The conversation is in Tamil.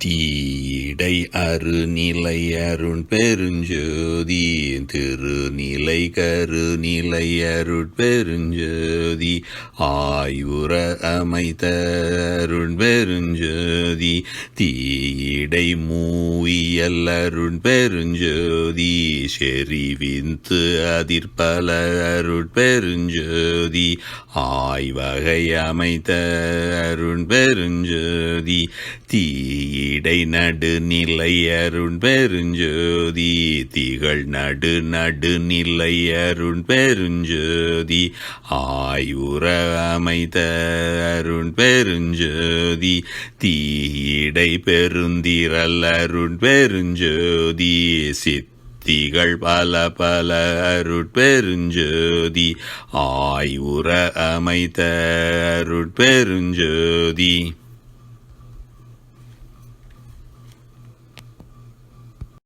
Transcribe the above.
第 இடை அருநிலை அருண் பெருஞ்சோதி திருநிலை கருநிலை அருட் பெருஞ்சோதி ஆயுர அமைத்த அருண் பெருஞ்சோதி தீடை மூவியல் அருண் பெருஞ்சோதி செறிவிந்து அதிர்பல அருட் பெருஞ்சோதி ஆய்வகை அமைத்த அருண் பெருஞ்சோதி தீடை நடு அருண் பெருஞ்சோதி திகழ் நடு நடுநிலை அருண் பெருஞ்சோதி ஆயுர அமைத்த அருண் பெருஞ்சோதி தீடை பெருந்திரல் அருண் பெருஞ்சோதி சித் திகள் பல பல அருட்பெருஞ்சோதி ஆயுர அமைத்த அருட்பெருஞ்சோதி